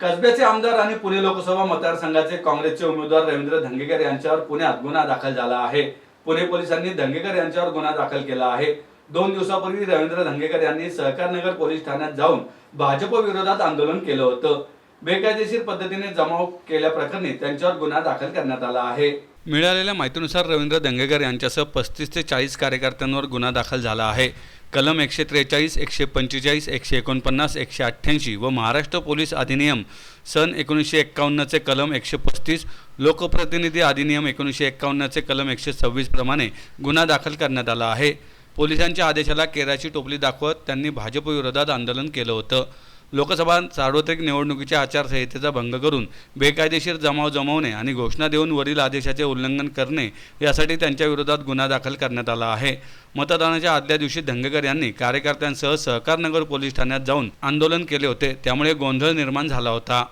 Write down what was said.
कसब्याचे आमदार आणि पुणे लोकसभा मतदारसंघाचे काँग्रेसचे उमेदवार रवींद्र धंगेकर यांच्यावर पुण्यात गुन्हा दाखल झाला आहे. पुणे पोलिसांनी धंगेकर यांच्यावर गुन्हा दाखल केला आहे. दोन दिवसापूर्वी रवींद्र धंगेकर यांनी सहकारनगर पोलीस ठाण्यात जाऊन भाजप विरोधात आंदोलन केलं होतं. बेकायदेशीर पद्धतीने जमाव केल्याप्रकरणी त्यांच्यावर गुन्हा दाखल करण्यात आला आहे. मिळालेल्या माहितीनुसार रवींद्र दंगेकर यांच्यासह पस्तीस ते चाळीस कार्यकर्त्यांवर गुन्हा दाखल झाला आहे. कलम एकशे त्रेचाळीस एकशे पंचेचाळीस एकशे एकोणपन्नास एकशे अठ्ठ्याऐंशी व महाराष्ट्र पोलीस अधिनियम सन एकोणीसशे एक्कावन्नचे कलम एकशे पस्तीस लोकप्रतिनिधी अधिनियम एकोणीसशे एक्कावन्नचे कलम एकशे सव्वीस प्रमाणे गुन्हा दाखल करण्यात आला आहे. पोलिसांच्या आदेशाला केराची टोपली दाखवत त्यांनी भाजपविरोधात आंदोलन केलं होतं. लोकसभा सार्वत्रिक निवडणुकीच्या आचारसंहितेचा भंग करून बेकायदेशीर जमाव जमवणे आणि घोषणा देऊन वरील आदेशाचे उल्लंघन करणे यासाठी त्यांच्या विरोधात गुन्हा दाखल करण्यात आला आहे. मतदानाच्या आदल्या दिवशी धंगेकर यांनी कार्यकर्त्यांसह सहकारनगर पोलीस ठाण्यात जाऊन आंदोलन केले होते. त्यामुळे गोंधळ निर्माण झाला होता.